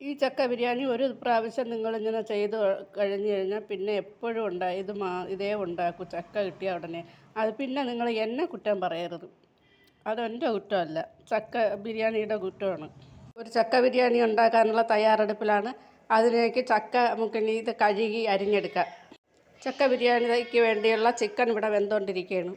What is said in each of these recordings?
ഈ ചക്ക ബിരിയാണി ഒരു പ്രാവശ്യം നിങ്ങളിങ്ങനെ ചെയ്ത് കഴിഞ്ഞ് കഴിഞ്ഞാൽ പിന്നെ എപ്പോഴും ഉണ്ടാ ഇത് മാ ഇതേ ഉണ്ടാക്കും ചക്ക കിട്ടിയ ഉടനെ. അത് പിന്നെ നിങ്ങൾ എന്നെ കുറ്റം പറയരുത്. അതെന്റെ കുറ്റമല്ല. ചക്ക ബിരിയാണിയുടെ കുറ്റമാണ്. ഒരു ചക്ക ബിരിയാണി ഉണ്ടാക്കാനുള്ള തയ്യാറെടുപ്പിലാണ്. അതിലേക്ക് ചക്ക നമുക്ക് ഇത് കഴുകി അരിഞ്ഞെടുക്കാം. ചക്ക ബിരിയാണിക്ക് വേണ്ടിയുള്ള ചിക്കൻ ഇവിടെ വെന്തുകൊണ്ടിരിക്കുകയാണ്.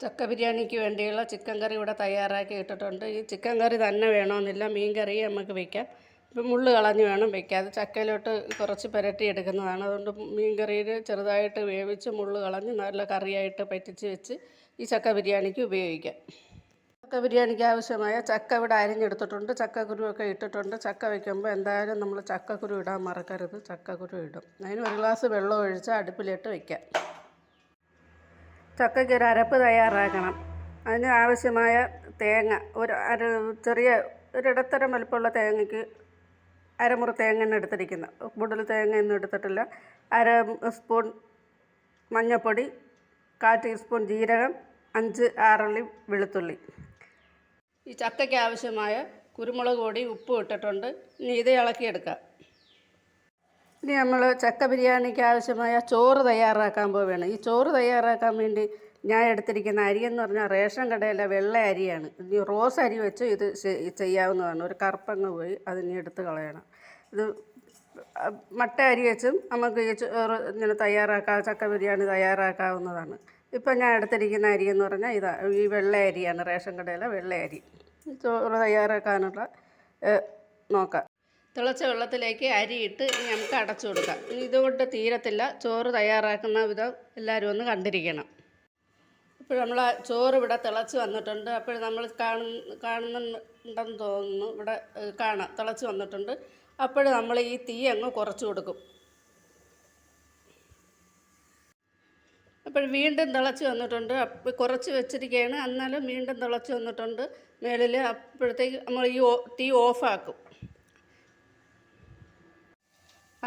ചക്ക ബിരിയാണിക്ക് വേണ്ടിയുള്ള ചിക്കൻ കറി ഇവിടെ തയ്യാറാക്കി ഇട്ടിട്ടുണ്ട്. ഈ ചിക്കൻ കറി തന്നെ വേണമെന്നില്ല മീൻ കറി നമുക്ക് വെക്കാം. ഇപ്പം മുള്ള് കളഞ്ഞ് വേണം വെക്കാൻ അത് ചക്കയിലോട്ട് കുറച്ച് പുരട്ടി എടുക്കുന്നതാണ്. അതുകൊണ്ട് മീൻ കറിയിൽ ചെറുതായിട്ട് വേവിച്ച് മുള്ള് കളഞ്ഞ് നല്ല കറിയായിട്ട് പറ്റിച്ച് വെച്ച് ഈ ചക്ക ബിരിയാണിക്ക് ഉപയോഗിക്കാം. ചക്ക ബിരിയാണിക്ക് ആവശ്യമായ ചക്ക ഇവിടെ അരിഞ്ഞെടുത്തിട്ടുണ്ട് ചക്കക്കുരുവൊക്കെ ഇട്ടിട്ടുണ്ട്. ചക്ക വയ്ക്കുമ്പോൾ എന്തായാലും നമ്മൾ ചക്കക്കുരു ഇടാൻ മറക്കരുത്. ചക്കക്കുരു ഇടും. അതിന് ഒരു ഗ്ലാസ് വെള്ളം ഒഴിച്ച് അടുപ്പിലിട്ട് വയ്ക്കാം ചക്കയ്ക്ക് ഒരു അരപ്പ് തയ്യാറാക്കണം. അതിന് ആവശ്യമായ തേങ്ങ ഒരു അര ചെറിയ ഒരിടത്തരം വലുപ്പമുള്ള തേങ്ങയ്ക്ക് അരമുറി തേങ്ങ എടുത്തിരിക്കുന്നത് കൂടുതൽ തേങ്ങയൊന്നും എടുത്തിട്ടില്ല. അര സ്പൂൺ മഞ്ഞൾപ്പൊടി കാൽ ടീസ്പൂൺ ജീരകം അഞ്ച് ആറള്ളി വെളുത്തുള്ളി. ഈ ചക്കയ്ക്ക് ആവശ്യമായ കുരുമുളക് പൊടി ഉപ്പും ഇട്ടിട്ടുണ്ട്. ഇനി ഇത് ഇളക്കിയെടുക്കാം. ഇനി നമ്മൾ ചക്ക ബിരിയാണിക്ക് ആവശ്യമായ ചോറ് തയ്യാറാക്കാൻ പോവുകയാണ്. ഈ ചോറ് തയ്യാറാക്കാൻ വേണ്ടി ഞാൻ എടുത്തിരിക്കുന്ന അരി എന്ന് പറഞ്ഞാൽ റേഷൻ കടയിലെ വെള്ള അരിയാണ്. ഈ റോസ് അരി വെച്ച് ഇത് ചെയ്യാവുന്നതാണ്. ഒരു കറുപ്പങ്ങ് പോയി അതിനെ എടുത്ത് കളയണം. ഇത് മട്ട അരി വെച്ചും നമുക്ക് ഇങ്ങനെ തയ്യാറാക്കാം ചക്ക ബിരിയാണി തയ്യാറാക്കാവുന്നതാണ്. ഇപ്പം ഞാൻ എടുത്തിരിക്കുന്ന അരി എന്ന് പറഞ്ഞാൽ ഇതാ ഈ വെള്ള അരിയാണ് റേഷൻ കടയിലെ വെള്ള അരി. ചോറ് തയ്യാറാക്കാനുള്ള നോക്കാം. തിളച്ച വെള്ളത്തിലേക്ക് അരിയിട്ട് നമുക്ക് അടച്ചു കൊടുക്കാം. ഇതുകൊണ്ട് തീരത്തില്ല. ചോറ് തയ്യാറാക്കുന്ന വിധം എല്ലാവരും ഒന്ന് കണ്ടിരിക്കണം. ഇപ്പോൾ നമ്മൾ ചോറ് ഇവിടെ തിളച്ച് വന്നിട്ടുണ്ട്. അപ്പോൾ നമ്മൾ കാണുന്ന കാണുന്നുണ്ടെന്ന് തോന്നുന്നു. ഇവിടെ കാണാം. തിളച്ച് വന്നിട്ടുണ്ട്. അപ്പോൾ നമ്മൾ ഈ തീ അങ്ങ് കുറച്ച് കൊടുക്കും. അപ്പോൾ വീണ്ടും തിളച്ച് വന്നിട്ടുണ്ട്. അപ്പോൾ കുറച്ച് വെച്ചിരിക്കുകയാണ് എന്നാലും വീണ്ടും തിളച്ച് വന്നിട്ടുണ്ട്. മേളിൽ അപ്പോഴത്തേക്ക് നമ്മൾ ഈ തീ ഓഫാക്കും.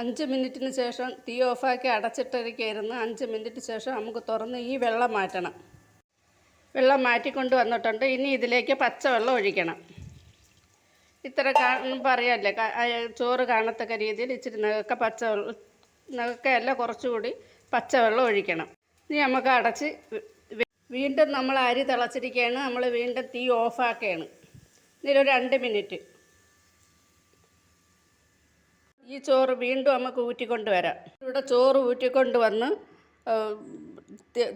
അഞ്ച് മിനിറ്റിന് ശേഷം തീ ഓഫാക്കി അടച്ചിട്ടിരിക്കുകയായിരുന്നു അഞ്ച് മിനിറ്റ് ശേഷം നമുക്ക് തുറന്ന് ഈ വെള്ളം മാറ്റണം. വെള്ളം മാറ്റിക്കൊണ്ട് വന്നിട്ടുണ്ട്. ഇനി ഇതിലേക്ക് പച്ചവെള്ളം ഒഴിക്കണം. ഇത്ര കാണുമ്പോൾ പറയല്ലേ? ചോറ് കാണത്തക്ക രീതിയിൽ ഇച്ചിരി നകക്ക പച്ചവെള്ളം നകക്കയല്ല കുറച്ചുകൂടി പച്ചവെള്ളം ഒഴിക്കണം. ഇനി നമുക്ക് അടച്ച് വീണ്ടും നമ്മൾ അരി തിളച്ചിരിക്കുകയാണ്. നമ്മൾ വീണ്ടും തീ ഓഫാക്കുകയാണ്. ഇതിലൊരു രണ്ട് മിനിറ്റ്. ഈ ചോറ് വീണ്ടും നമുക്ക് ഊറ്റിക്കൊണ്ട് വരാം. ഇവിടെ ചോറ് ഊറ്റിക്കൊണ്ട് വന്ന്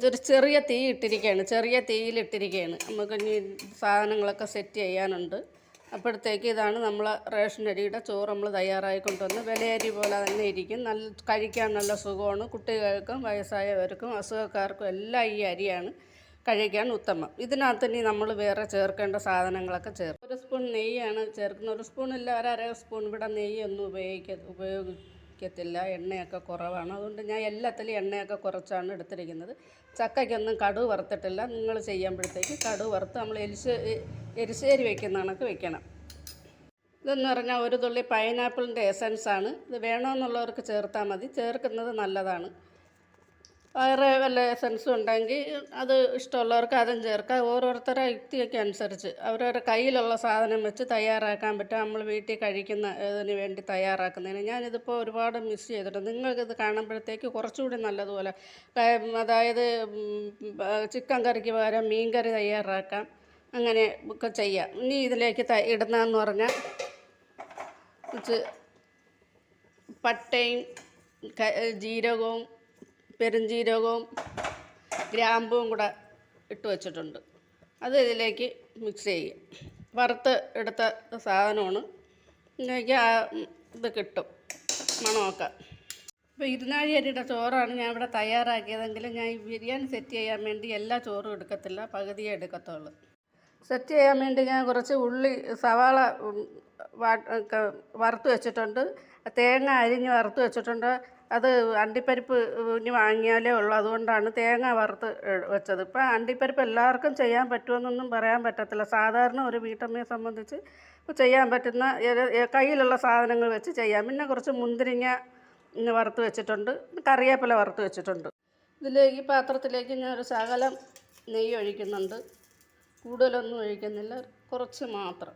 ഒരു ചെറിയ തീ ഇട്ടിരിക്കുകയാണ് ചെറിയ തീയിലിട്ടിരിക്കുകയാണ് നമുക്ക് ഇനി സാധനങ്ങളൊക്കെ സെറ്റ് ചെയ്യാനുണ്ട്. അപ്പോഴത്തേക്ക് ഇതാണ് നമ്മൾ റേഷൻ അരിയുടെ ചോറ് നമ്മൾ തയ്യാറായി കൊണ്ടുവന്ന് വിലയരി പോലെ തന്നെ ഇരിക്കും. നല്ല കഴിക്കാൻ നല്ല സുഖമാണ്. കുട്ടികൾക്കും വയസ്സായവർക്കും അസുഖക്കാർക്കും എല്ലാം ഈ അരിയാണ് കഴിക്കാൻ ഉത്തമം. ഇതിനകത്ത് ഇനി നമ്മൾ വേറെ ചേർക്കേണ്ട സാധനങ്ങളൊക്കെ ചേർക്കും. ഒരു സ്പൂൺ നെയ്യാണ് ചേർക്കുന്നത്. ഒരു സ്പൂൺ ഇല്ല ഒരു അര സ്പൂൺ. ഇവിടെ നെയ്യൊന്നും ഉപയോഗിക്ക ഉപയോഗിക്കത്തില്ല എണ്ണയൊക്കെ കുറവാണ്. അതുകൊണ്ട് ഞാൻ എല്ലാത്തിലും എണ്ണയൊക്കെ കുറച്ചാണ് എടുത്തിരിക്കുന്നത്. ചക്കയ്ക്കൊന്നും കടുവ് വറുത്തിട്ടില്ല. നിങ്ങൾ ചെയ്യുമ്പോഴത്തേക്ക് കടുവ് വറുത്ത് നമ്മൾ എരിശ് എരിശ്ശേരി വെക്കുന്ന കണക്ക് വെക്കണം. ഇതെന്ന് പറഞ്ഞാൽ ഒരു തുള്ളി പൈനാപ്പിളിന്റെ എസൻസ് ആണ്. ഇത് വേണമെന്നുള്ളവർക്ക് ചേർത്താൽ മതി. ചേർക്കുന്നത് നല്ലതാണ്. വേറെ വല്ല എസൻസും ഉണ്ടെങ്കിൽ അത് ഇഷ്ടമുള്ളവർക്ക് അതും ചേർക്കാം ഓരോരുത്തരുടെ യുക്തിയൊക്കെ അനുസരിച്ച് അവരവരുടെ കയ്യിലുള്ള സാധനം വെച്ച് തയ്യാറാക്കാൻ പറ്റും. നമ്മൾ വീട്ടിൽ കഴിക്കുന്ന ഇതിന് വേണ്ടി തയ്യാറാക്കുന്നതിന്. ഞാനിതിപ്പോൾ ഒരുപാട് മിസ് ചെയ്തിട്ടുണ്ട്. നിങ്ങൾക്കിത് കാണുമ്പോഴത്തേക്ക് കുറച്ചുകൂടി നല്ലതുപോലെ അതായത് ചിക്കൻ കറിക്ക് പകരം മീൻ കറി തയ്യാറാക്കാം. അങ്ങനെ ഒക്കെ ചെയ്യാം. ഇനി ഇതിലേക്ക് ത ഇടുന്നതെന്ന് പറഞ്ഞാൽ പട്ടയും ജീരകവും പെരുംജീരകവും ഗ്രാമ്പും കൂടെ ഇട്ട് വച്ചിട്ടുണ്ട്. അത് ഇതിലേക്ക് മിക്സ് ചെയ്യുക. വറുത്ത് എടുത്ത സാധനമാണ്. ഇതിലേക്ക് ആ ഇത് കിട്ടും. മണമൊക്കെ. ഇപ്പോൾ ഇരുന്നാഴി അരിയുടെ ചോറാണ് ഞാൻ ഇവിടെ തയ്യാറാക്കിയതെങ്കിലും ഞാൻ ഈ ബിരിയാണി സെറ്റ് ചെയ്യാൻ വേണ്ടി എല്ലാ ചോറും എടുക്കത്തില്ല. പകുതിയേ എടുക്കത്തുള്ളൂ. സെറ്റ് ചെയ്യാൻ വേണ്ടി ഞാൻ കുറച്ച് ഉള്ളി സവാള വറുത്ത് വെച്ചിട്ടുണ്ട്. തേങ്ങ അരിഞ്ഞ് വറുത്ത് വെച്ചിട്ടുണ്ട്. അത് അണ്ടിപ്പരിപ്പ് ഇനി വാങ്ങിയാലേ ഉള്ളൂ. അതുകൊണ്ടാണ് തേങ്ങ വറുത്ത് വെച്ചത്. ഇപ്പം അണ്ടിപ്പരിപ്പ് എല്ലാവർക്കും ചെയ്യാൻ പറ്റുമെന്നൊന്നും പറയാൻ പറ്റത്തില്ല. സാധാരണ ഒരു വീട്ടമ്മയെ സംബന്ധിച്ച് ചെയ്യാൻ പറ്റുന്ന കയ്യിലുള്ള സാധനങ്ങൾ വെച്ച് ചെയ്യാം. പിന്നെ കുറച്ച് മുന്തിരിങ്ങ വറുത്ത് വെച്ചിട്ടുണ്ട്. കറിവേപ്പില വറുത്ത് വെച്ചിട്ടുണ്ട്. ഇതിലേക്ക് പാത്രത്തിലേക്ക് ഞാൻ ഒരു ശകലം നെയ്യ് ഒഴിക്കുന്നുണ്ട്. കൂടുതലൊന്നും ഒഴിക്കുന്നില്ല. കുറച്ച് മാത്രം.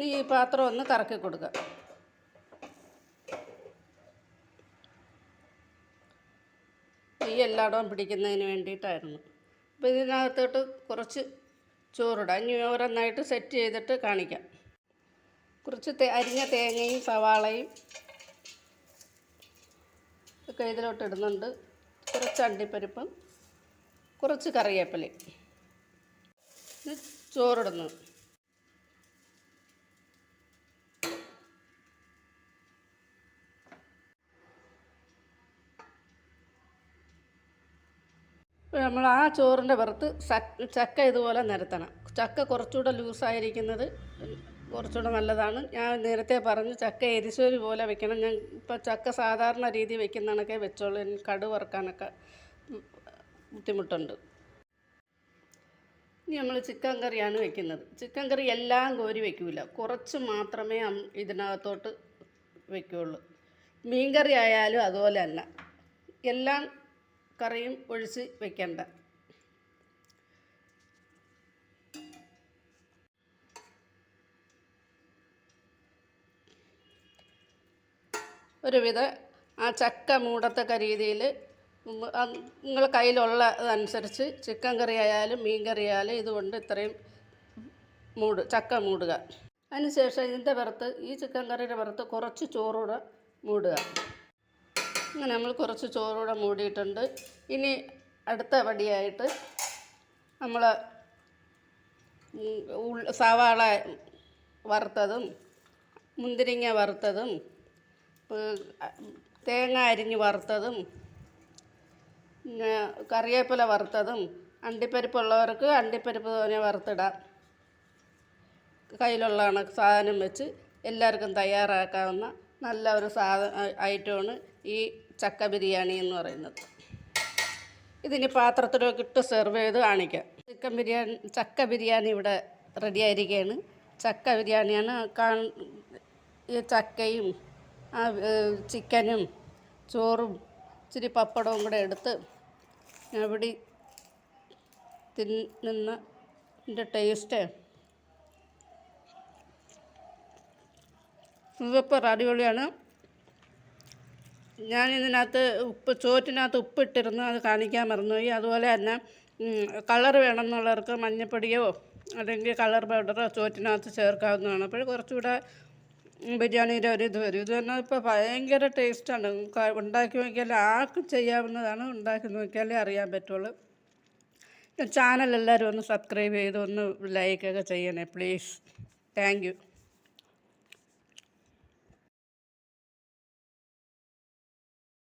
ഇനി ഈ പാത്രം ഒന്ന് കറക്കി കൊടുക്കുക ഈ എല്ലായിടവും പിടിക്കുന്നതിന് വേണ്ടിയിട്ടായിരുന്നു. അപ്പോൾ ഇതിനകത്തോട്ട് കുറച്ച് ചോറിടാം. ഇനി ഓരോന്നായിട്ട് സെറ്റ് ചെയ്തിട്ട് കാണിക്കാം. കുറച്ച് അരിഞ്ഞ തേങ്ങയും സവാളയും ഒക്കെ ഇതിലോട്ട് ഇടുന്നുണ്ട്. കുറച്ച് അണ്ടിപ്പരിപ്പും കുറച്ച് കറിവേപ്പിലയും. ചോറിടുന്നു നമ്മൾ ആ ചോറിന്റെ പുറത്ത് ചക്ക ഇതുപോലെ നിരത്തണം. ചക്ക കുറച്ചുകൂടെ ലൂസായിരിക്കുന്നത് കുറച്ചുകൂടെ നല്ലതാണ്. ഞാൻ നേരത്തെ പറഞ്ഞു ചക്ക എരിശോരി പോലെ വെക്കണം. ഞാൻ ഇപ്പോൾ ചക്ക സാധാരണ രീതി വെക്കുന്ന കണക്കെ വെച്ചോളൂ. കടു വറുക്കാനൊക്കെ ബുദ്ധിമുട്ടുണ്ട്. ഇനി നമ്മൾ ചിക്കൻ കറിയാണ് വെക്കുന്നത്. ചിക്കൻ കറി എല്ലാം കോരി വെക്കൂല. കുറച്ച് മാത്രമേ ഇതിനകത്തോട്ട് വെക്കുകയുള്ളൂ മീൻ കറി ആയാലും അതുപോലെ തന്നെ. എല്ലാം കറിയും ഒഴിച്ച് വെക്കേണ്ട. ഒരുവിധ ആ ചക്ക മൂടത്തക്ക രീതിയിൽ നിങ്ങൾ കയ്യിലുള്ള അതനുസരിച്ച് ചിക്കൻ കറി ആയാലും മീൻ കറി ആയാലും ഇതുകൊണ്ട് ഇത്രയും മൂട് ചക്ക മൂടുക. അതിനുശേഷം ഇതിന്റെ പുറത്ത് ഈ ചിക്കൻ കറിയുടെ പുറത്ത് കുറച്ച് ചോറൂടെ മൂടുക. അങ്ങനെ നമ്മൾ കുറച്ച് ചോറൂടെ മൂടിയിട്ടുണ്ട്. ഇനി അടുത്ത പടിയായിട്ട് നമ്മൾ സവാള വറുത്തതും മുന്തിരിങ്ങ വറുത്തതും തേങ്ങ അരിഞ്ഞ് വറുത്തതും കറിവേപ്പില വറുത്തതും അണ്ടിപ്പരിപ്പുള്ളവർക്ക് അണ്ടിപ്പരിപ്പ് തോനെ വറുത്തിടാം. കയ്യിലുള്ള സാധനം വെച്ച് എല്ലാവർക്കും തയ്യാറാക്കാവുന്ന നല്ല ഒരു സാധ ഐറ്റമാണ് ഈ ചക്ക ബിരിയാണി എന്ന് പറയുന്നത്. ഇതിന് പാത്രത്തിലൊക്കെ ഇട്ട് സെർവ് ചെയ്ത് കാണിക്കാം. ചിക്കൻ ബിരിയാണി ചക്ക ബിരിയാണി ഇവിടെ റെഡി ആയിരിക്കുകയാണ് ചക്ക ബിരിയാണിയാണ് കാ ഈ ചക്കയും ചിക്കനും ചോറും ഇച്ചിരി പപ്പടവും കൂടെ എടുത്ത് അവിടെ തിന്നുന്ന ടേസ്റ്റ് സൂപ്പർ അടിപൊളിയാണ്. ഞാൻ ഇതിനകത്ത് ഉപ്പ് ചോറ്റിനകത്ത് ഉപ്പിട്ടിരുന്നു അത് കാണിക്കാൻ മറന്നുപോയി അതുപോലെ തന്നെ കളർ വേണമെന്നുള്ളവർക്ക് മഞ്ഞപ്പൊടിയോ അല്ലെങ്കിൽ കളർ പൗഡറോ ചോറ്റിനകത്ത് ചേർക്കാവുന്നതാണ്. അപ്പോൾ കുറച്ചുകൂടെ ബിരിയാണിയുടെ ഒരു ഇത് വരും. ഇത് തന്നെ ഇപ്പോൾ ഭയങ്കര ടേസ്റ്റാണ്. ഉണ്ടാക്കി നോക്കിയാൽ ആർക്കും ചെയ്യാവുന്നതാണ്. ഉണ്ടാക്കി നോക്കിയാലേ അറിയാൻ പറ്റുള്ളൂ. ചാനൽ എല്ലാവരും ഒന്ന് സബ്സ്ക്രൈബ് ചെയ്ത് ഒന്ന് ലൈക്കൊക്കെ ചെയ്യണേ പ്ലീസ് താങ്ക്